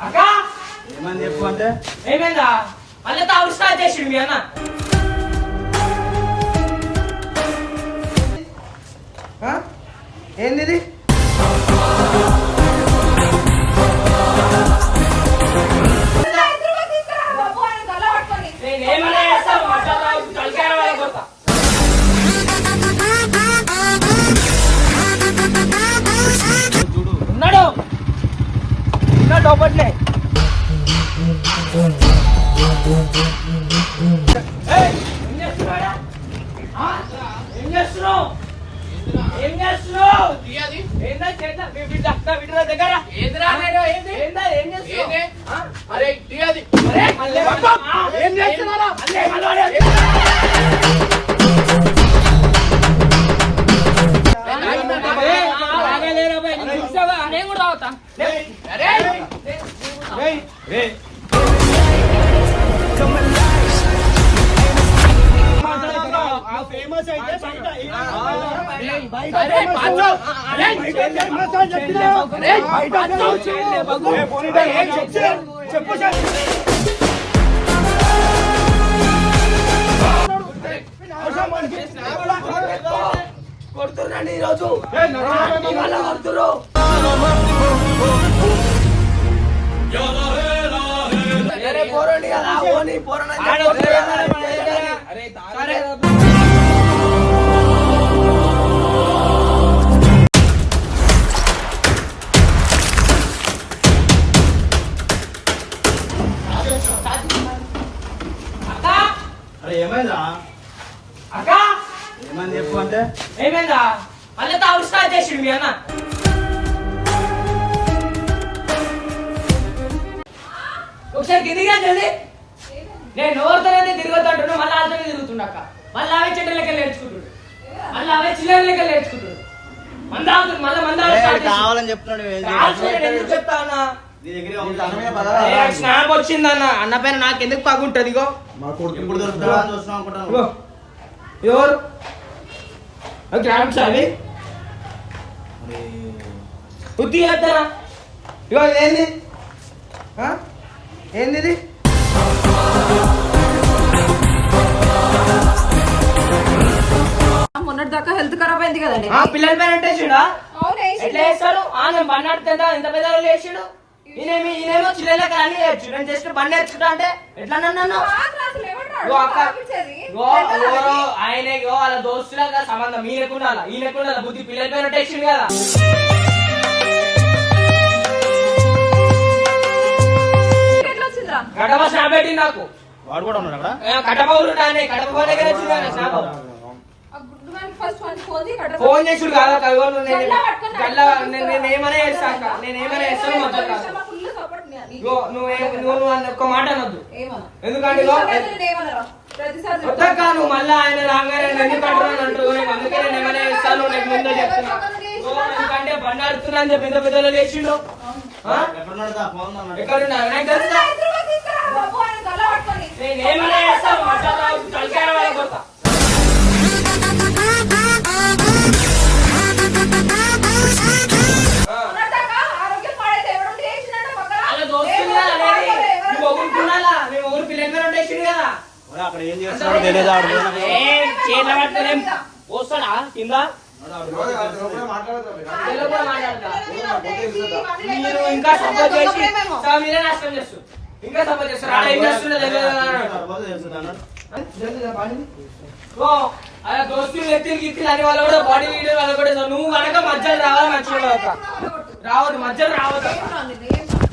ఏమని చెప్పు అంటే? ఏమైందా? మళ్ళీ తాగు స్టార్ట్ చేసిండు మీ అన్న? ఏంది ఏయ్, ఏం చేస్తున్నావు? ఏం చేస్తున్నావు? ఏందా చేద్దా? బిడ్డ బిడ్డ దగ్గర? ఏందిరా ఏంది? ఏందా? ఏం చేస్తున్నావు? అరే టీ అది. అరే? ఏం చేస్తున్నారా? ఫేమస్ అయితే చెప్పు కొడుతున్నాండి ఈరోజు ఇవాళ పోరండి కదా అరే ఏమైందా? అక్క! ఏమని చెప్పు అంటే? ఏమైందా? మళ్ళీ తాగు స్టార్ట్ చేసిండు మీ అన్న. ఒకసారి కిందికి రా జల్దీ. నేను ఎవరితోనైతే తిరుగుతుంటున్నా మళ్ళీ వాళ్ళతోనే తిరుగుతుండక్క మళ్ళీ అవే చెడ్డలకి నేర్చుకుంటుడు మళ్ళీ అవే చిల్లరలకి నేర్చుకుంటుడు మంద అవుతుంది మళ్ళీ మంద కావాలని చెప్తున్నాడు చెప్తా అన్నా? స్నాప్ వచ్చిందన్న అన్న. పైన నాకు ఎందుకు పగుంటది ఇగో. ఎవరు? గ్రామ్స్ అవి ఉత్తి చేస్తారా? ఇగో ఏంది ఆ? ఏంది ఇది మొన్నటి దాకా హెల్త్ ఖరాబ్ అయింది కదండి. ఆ పిల్లల పైన వేసిండా అవును, వేసిండు. ఎట్లా వేస్తారు ఆ నేను బండి ఆడుతుందా ఎంత పెద్ద వేసిండు ఈయనేమి ఈయనేమో చిల్లలకి అన్ని నేర్చు నేను జస్ట్ బండి నేర్చుకుంటా అంటే ఎట్లా నన్ను కాదురా, అసలు ఎవడ్రా ఇగో అక్క. తాగించేది? ఇగో ఎవరో ఆయన ఇగో వాళ్ళ దోస్తులకు సంబంధం. ఈయనకుండాల ఈయనకుండాల బుద్ధి పిల్లల పైన వేసిండు కదా. వచ్చిందిరా? కడప స్నాప్ పెట్టింది నాకు. వాడు కూడా ఉన్నాడు అక్కడ? కడప ఊరు కడప ఫోన్ దగ్గర వచ్చింది స్నాప్ ఫోన్ చేసుడు కాదా కవిగోలు నేను గల్లా పట్టుకొని గల్లా అడుగు నేను నేను ఏమైనా చేస్తాను నేను నువ్వు ఒక్క మాట అనొద్దు? ఎందుకంటే నేను నువ్వు మళ్ళా ఆయన రాగానే నన్ను ఎందుకు అంటున్నాను అంటారు నేను అందుకే నేను ఏమైనా చేస్తాను నీకు ముందే చెప్తున్నా. ఇగో, ఎందుకంటే బండి ఆడుతున్నా అని చెప్పి ఎంత పెద్దలో లేచిండు ఆ? ఎక్కడున్నాడు నాకు తెలుసా అక్కడ ఏం చేస్తున్నాడు తెలియదు ఆడు ఏ, చేతుల పట్టుకొని వస్తాడా కింద. మీరు ఇంకా సపోర్ట్ చేసి మీరే నష్టం చేస్తారు. ఇంకా చేస్తారు. ఆడ ఏం చేస్తుండో ఓ, అలా దోస్తులు ఎత్తిలు గిత్తిలు అని వాళ్ళు కూడా బాడీ వీడియో వాళ్ళు కూడా. నువ్వు కనుక మధ్యలో రావాలి మంచిగా. రావద్దు. మధ్యలో రావద్దు?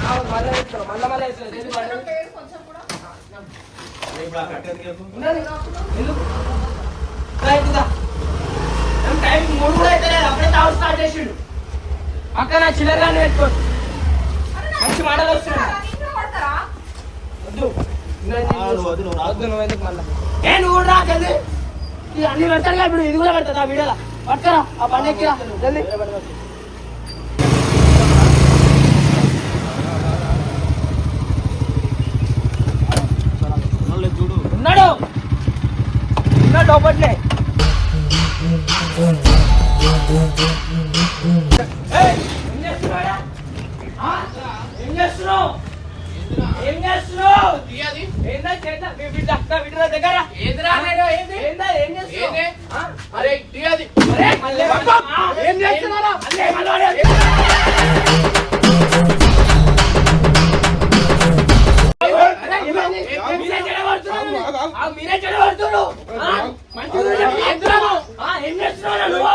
రావద్దు మళ్ళీ వేస్తారు మళ్ళీ టైం మూడు కూడా అయితే లేదు. అప్పుడే తాగు స్టార్ట్ చేసిండు. అక్క నా చిల్లరగా పెట్టుకో. మంచి మాటలు వస్తున్నాయి. పడతారా? వద్దు. వద్దు, నువ్వు రావద్దు. వద్దు నువ్వు ఎందుకు మళ్ళా? ఏ నువ్వు కూడా రా జల్దీ. ఇది అన్ని పెడతారు కదా ఇప్పుడు ఇది కూడా పెడతా ఆ వీడియోలో. పట్టుకురా ఆ బండి ఎక్కిరా జల్దీ. ఉన్నాడు ఉన్నాడు. ఒకట్లే ఏం చేస్తున్నారా? మీరే? ఆ, ఏం చేస్తున్నావు నువ్వు?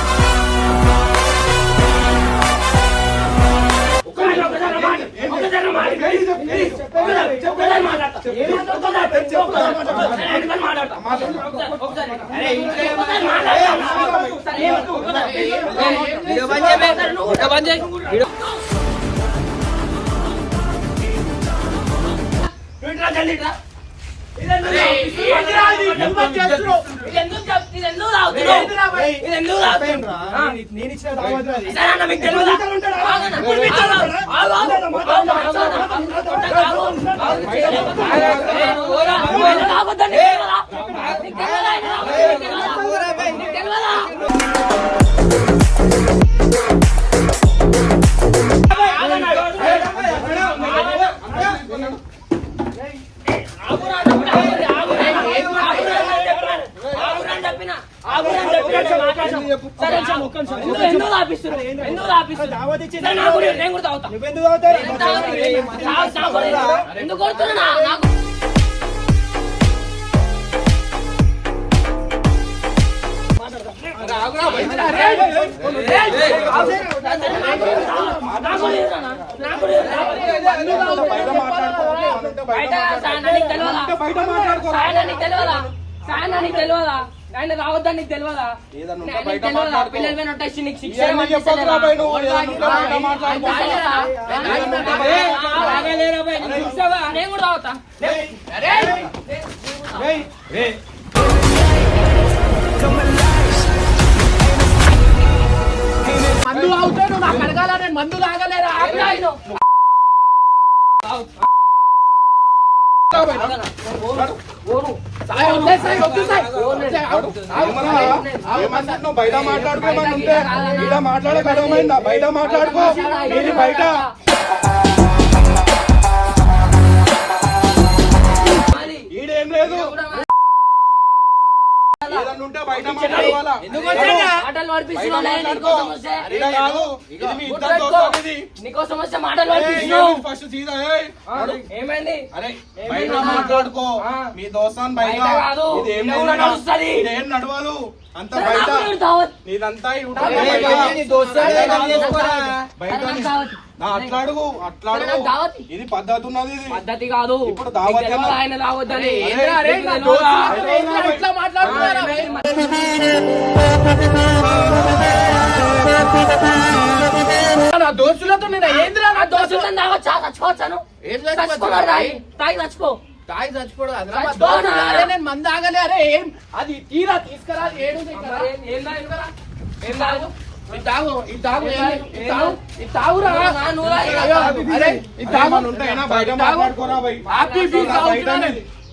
అరే, ఏందిరా ఇది? ఎందుకు చేస్తున్నావు? నేను ఎందుకు కొడుతున్నా నాకు బయట తెలియదా? సాయనానికి తెలియదా? ఆయన రావద్దని నీకు తెలియదా. పిల్లలు నీకు శిక్ష ఇవన్నీ ఏమని చెప్పకురా బయట మాట్లాడుకోమని ఉంటే. ఈడ మాట్లాడే గడవమైందా బయట మాట్లాడుకో. ఇది బయట? బయట? మాటలు నీకోసం వస్తే. మాటలు ఫస్ట్ సీదా ఏమైంది అరే బయట? మాట్లాడుకో. మీ దోస్తాన్ బయట. కాదు. ఇది ఏం నడవలు? అంత బయట దావత్. నీదంతా దావత్. దావత్. ఇది పద్ధతి ఉన్నది ఇది పద్ధతి కాదు ఇప్పుడు దావత్. ఆయన? దోస్తులతో ఇట్లా మాట్లాడుతున్నారా? నా నేను ఏందిరా నా దోస్తులతో తాగొచ్చా? చచ్చిపోవచ్చాను? ఏం చచ్చిపోరా, తాగి. తాగి చచ్చిపో. తాగి చచ్చిపోడు. అరే నేను మందు ఆగలే. అరే ఏం? అది తీరా తీసుకురా అది ఏడు తాగురా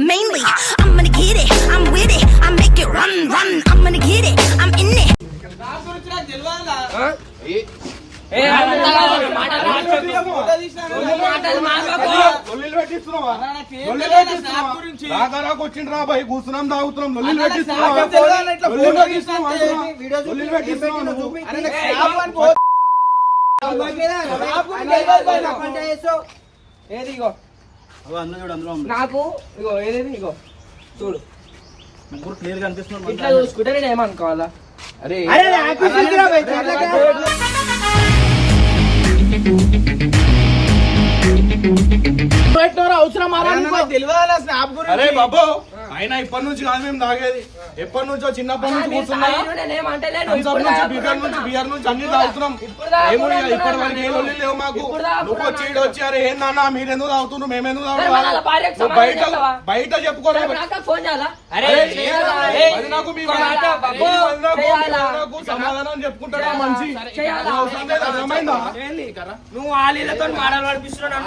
Mainly, I'm gonna get it, I'm with it, I make it run, run, I'm gonna get it, I'm in it. ఏ, అదంతా కాదు, మాటలు మాట్లాడు. నువ్వు మాటలు మాట్లాడుకో. లొల్లిలు పెట్టిస్తున్నావా? లొల్లిలు పెట్టిస్తున్నావా? రాగా రాగా వచ్చిండ్రా భయ్ కూర్చున్నాం తాగుతున్నాం లొల్లిలు పెట్టిస్తున్నావా? లొల్లిలు పెట్టిస్తున్నావా అంటున్నా? లొల్లిలు పెట్టిస్తున్నావా నువ్వు? ఏది ఇగో నాకు ఇగో ఏదేది ఇగో చూడు. ముగ్గురు క్లియర్ కనిపిస్తున్నారు ఇట్లా చూసుకుంటే నేను ఏమనుకోవాలా? అరే అవసరం తెలియాలా స్నాప్ గురించి. అరే బాబు. ఆయన ఇప్పటి నుంచి కాదు మేము తాగేది. ఎప్పటి నుంచో చిన్నప్పటి నుంచి కూర్చున్నా. బీహార్ నుంచి బీహార్ నుంచి అన్ని తాగుతున్నాం. ఏమో ఇప్పటి వరకు ఏం లేవు మాకు. నువ్వు వచ్చి వచ్చి అరే ఏందన్నా మీరెందుకు తాగుతున్నారు మేమెందుకు తాగుతున్నాం? బయట బయట చెప్పుకోలేదు సమాధానం చెప్పుకుంటారా మంచి అర్థమైందా? నువ్వు ఆలీలతో మాటలు పడిపిస్తున్నావు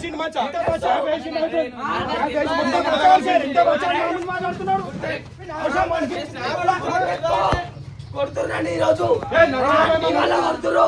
తమాచా కొడుతున్నాండి ఈరోజు. కొడుతురు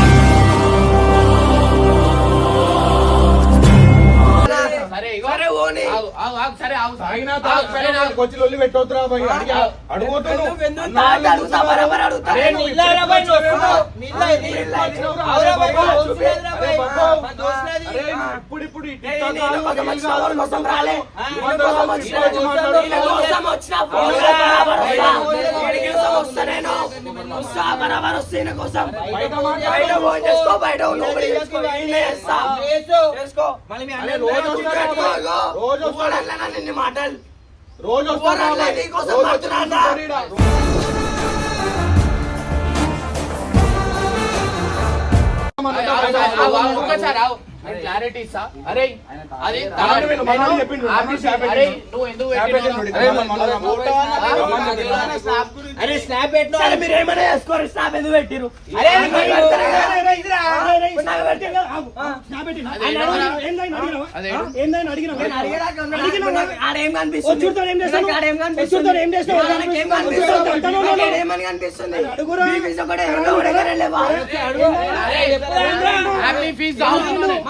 పెట్టుకొని సరే వచ్చి లొల్లి పెట్టొద్దురా భయ్ ఇప్పుడు ఇప్పుడు కోసం రాలే బయట చేసుకో బయట చేసుకో రోజు వస్తాడు నిన్ను మాటలు రోజు వస్తాడు నీకోసం మాట్లాడా క్లారిటీ ఇస్తా అరే అది నువ్వు స్నాప్ ఎట్లా స్నాప్ ఎందుకు పెట్టిరు అరే కనిపిస్తుంది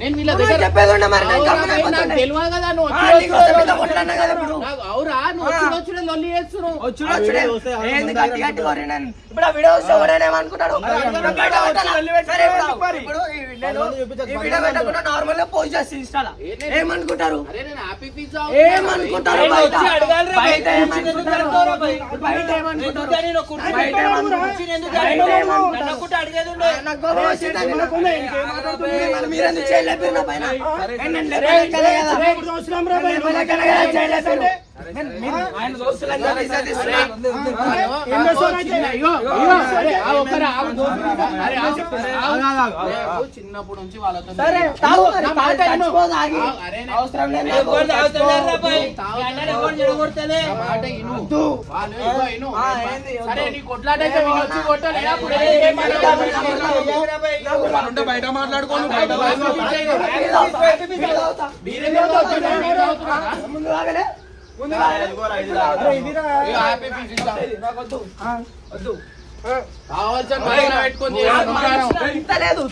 నేను వీళ్ళ దగ్గర తెలియదు కదా నువ్వు అవురా నువ్వు వచ్చి లొల్లి చేస్తున్నావు ఇప్పుడు ఆ వీడియో నార్మల్గా పోస్ట్ చేసి ఇన్స్టాల? ఏమనుకుంటారు? ఏమనుకుంటారు బయట? ఏమనుకుంటారు? మీరెందుకు జైలు ఎప్పిన పైన సంవత్సరం చిన్నప్పటి నుంచి వాళ్ళతో అవసరం లేదు బయట మాట్లాడుకోండి బయట లేదు.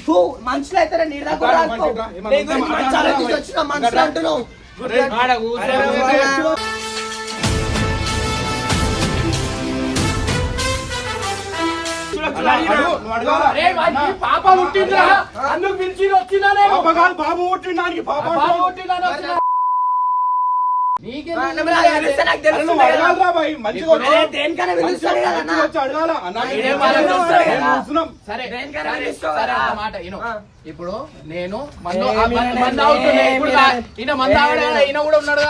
మనుషులు అయితే నీ దగ్గర అంటున్నావు. పాప పుట్టిందా అందుకు పిలిచి వచ్చిందా పాప పుట్టిందా మాట మందు అవుతున్నాయి. ఇప్పుడు ఈయన మందు ఈయన కూడా ఉన్నాడు.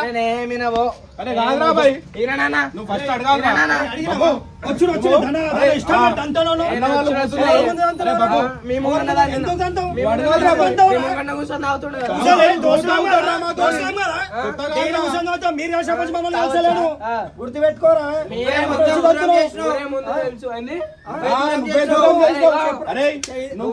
అరే కాదురా బాయ్ నువ్వు ఫస్ట్ వచ్చుడు వచ్చుడు. రా. గుర్తుపెట్టుకోరా? నువ్వే. అరే నువ్వు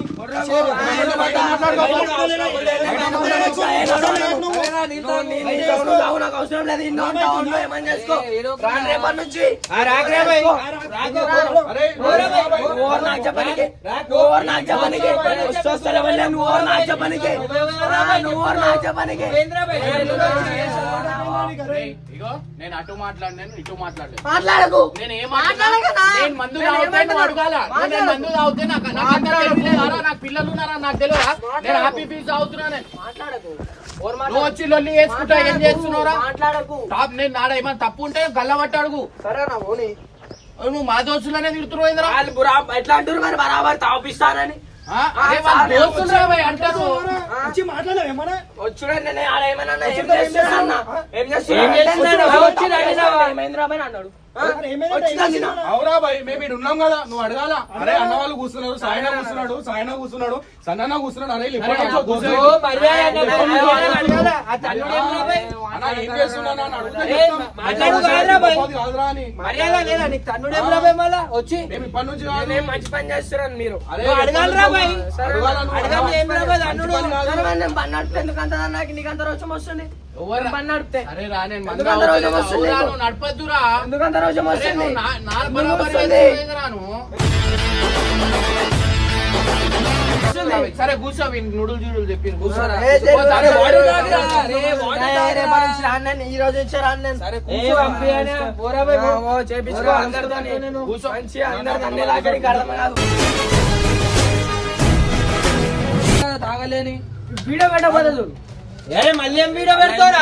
ఇట్లా చేసుకోవాలని చెప్పలేదు. ఒక్క రోజు లొల్లిలైనా స్టార్ట్ చేయమని అర్థమైందా? ఇంతవరకు నువ్వు బయట అన్న ఇగో నేను అటు మాట్లాడినాను ఇటు మాట్లాడకు. నేను ఏం మాట్లాడను? నేను మందు తాగితే నువ్వు అడగాల? నేను మందు తాగితే నాకు నాకు పిల్లలు ఉన్నారా? నాకు తెలియదా? నేను హ్యాపీ ఫీజ్ తాగుతున్నాను నువ్వు వచ్చి లొల్లి వేసుకుంటా ఏం చేస్తున్నావురా? మాట్లాడకు. టాప్ నేను నాడ ఏమైనా తప్పు ఉంటే గల్లబట్టి అడుగు సరేనా ఓని నువ్వు మా దోస్తులనే తిడుతున్నావు ఎట్లా అంటారు మరి? బరాబర్ తాపిస్తానని అన్నాడు? అవురా భయ్ మేము ఉన్నాం కదా నువ్వు అడగాల? అరే అన్న వాళ్ళు కూర్చున్నారు సాయన కూర్చున్నాడు సాయన కూర్చున్నాడు సన్న కూర్చున్నాడు అరే ఏం చేస్తున్నాను వచ్చి. మేము ఇప్పటి నుంచి మంచి పని చేస్తున్నాను మీరు. అడగాలిరా సరే నాకు వస్తుంది ఎందుకంత రోజు. వస్తుంది కూర్చో నూడుల్ జూడులు చెప్పి ఈ రోజు. కూర్చో. మంచిగా అందరితో అన్ని అర్థం కాదు. తాగలేని. వీడియో పెట్టబోదు ఏ మళ్ళీ ఏం వీడియో పెడతారా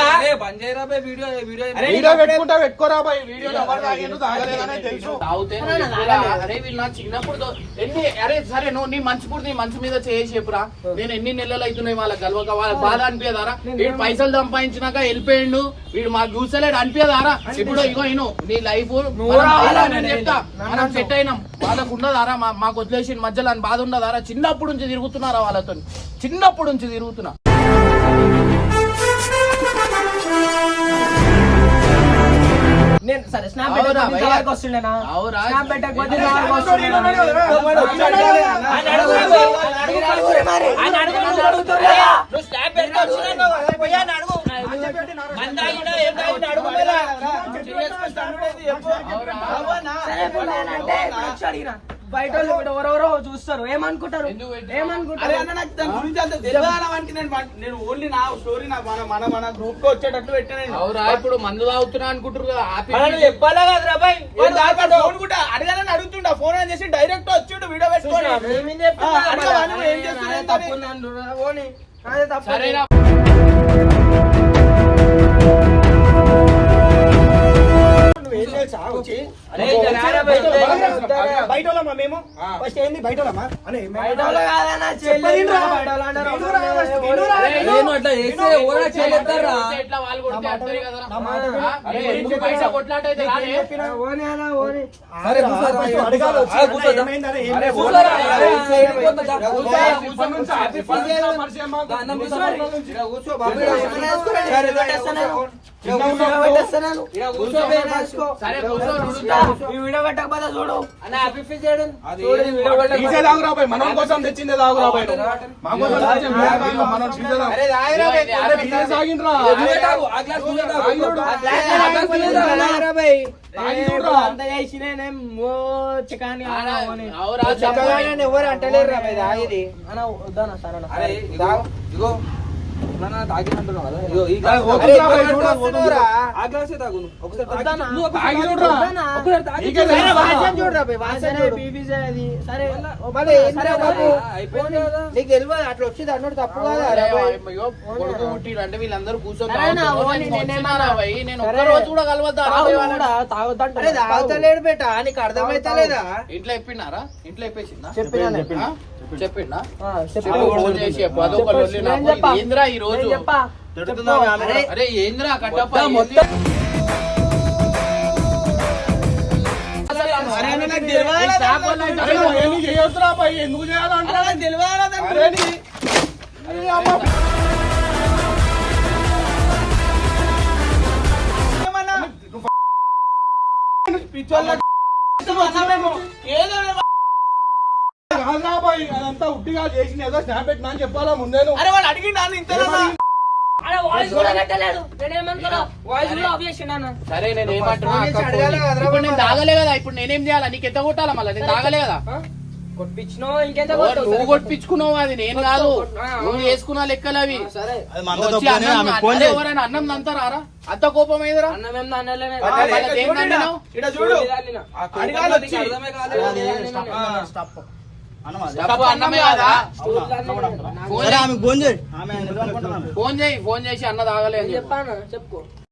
వీడియో పెట్టుకుంటా పెట్టుకోరా బాయ్ వీడియో ఎవరు తాగిండు తాగలేదనే తెలుసు. తాగితే నువ్వు ఎప్పుడా? అరే వీళ్ళు నా చిన్నప్పుడు తో- ఎన్ని అరే సరే నువ్వు నీ మంచిప్పుడు నీ మంచి మీద చేసి చెప్పురా. నేను ఎన్ని నెలలు అవుతున్నాయి వాళ్ళకి గల్వక వాళ్ళకి బాధ అనిపించదారా? వీడు పైసలు సంపాదించినాక వెళ్ళిపోయిండు వీడు మాకు చూసలేడు అనిపించదారా? ఇప్పుడు ఇగో ఇను నీ లైఫ్ నేను చెప్తా. మనం సెట్ అయినాం. వాళ్ళకు ఉండదారా మా- మాకు వదిలేసి మధ్యలో అని బాధ ఉండదారా చిన్నప్పటి నుంచి తిరుగుతున్నారా వాళ్ళతో చిన్నప్పటి నుంచి తిరుగుతున్నా. నేను సరే స్నాప్ పెట్టకపోతే వస్తుండేనా? స్నాప్ పెట్టకపోతే ఇంతవరకు బయట ఎవరెవరో చూస్తారు. ఏమనుకుంటారు? ఏమనుకుంటారు? అరే అన్న నాకు దాని గురించి అంత తెలియదానికి నేను ఓన్లీ నా స్టోరీ నా మన మన మన గ్రూప్కి వచ్చేటట్టు పెట్టాను అవురా ఇప్పుడు మందు తాగుతున్నా అనుకుంటారు చెప్పాలా కదరా దాకా ఫోన్ కూడా అడగాలని అడుగుతుండా. ఫోన్ ఆన్ చేసి డైరెక్ట్ వచ్చిండు వీడియో ఏం. సరేనా నువ్వేం తెలుసా? వచ్చి? బయట వాళ్ళమా మేము ఫస్ట్ ఏంది బయట వాళ్ళమా అనే. కూర్చో, పెట్టకపోతే చూడు. అన్న ఫీజ్ చేయడం డీజే బాయ్ మనం కోసం తెచ్చిందే బాయ్. మా కోసం తెచ్చింది మనం డీజే. అరే అరే డీజే ఆ గ్లాస్. ఆ గ్లాస్ ఎవరు అంటలేరు రా అన్న వద్దానా సార్ అరే ఇగో. నీకే తెలియదు అట్లా వచ్చేది అన్నోడు తప్పు కాదా? కొడుకు అంటే వీళ్ళందరూ కూర్చొని తాగొద్దంట. తాగుతలేడు బేట. నీకు అర్థమైతలేదా ఇంట్లో చెప్పినారా? ఇంట్లో చెప్పేసిందా? చెప్పినా? చెప్పిండా చెప్పి ఫోన్ చేసి చెప్పు అదొక లొల్లి నాకు. ఏందిరా ఈ రోజు తిడుతున్నావు ఆమె. అరే, అరే ఏందిరా కట్టప్ప ఏంది? అరే అన్న, నాకు తెలియదు ఈ స్టాఫ్ వాళ్ళు అయితే అరే నువ్వు ఏమీ చేయొద్దురా బాయ్ ఎందుకు చేయాలంటే అరే. నీ- అరే అమ్మ. ఏమన్నా? నువ్వు పిచ్చోళ్ళ. ఏదో కాదురా బాయ్ అదంతా ఉట్టిగా చేసిన ఏదో స్నాప్ పెట్టినా అని చెప్పాలా ముందే నువ్వు. అరే వాడు అడిగిండు అన్న ఇంతేనా అరే వాయిస్ కూడా పెట్టలేదు. నేనేమనుకున్నా వాయిస్ కూడా ఆఫ్ చేసిండు సరే నేను ఏమంటున్నా? ఇప్పుడు నేను మరి. తాగలే కదా ఇప్పుడు నేనేం చేయాలా? నీకు ఎంత కొట్టాలా మళ్ళీ? నేను తాగలే కదా? కొట్టించినావు? ఇంకెంత? నువ్వు కొట్టించుకున్నావు? అది నేను కాదు. నువ్వు చేసుకున్న లెక్కలు అవి. అన్నం ఎవరైనా అన్నం నంతరారా అంత కోపం ఏదిరా? అన్న దేని చూడు ఫోన్ చేయి. ఫోన్ చేయి ఫోన్ చేసి అన్న తాగలే అని చెప్పు. చెప్పాను? చెప్పుకో.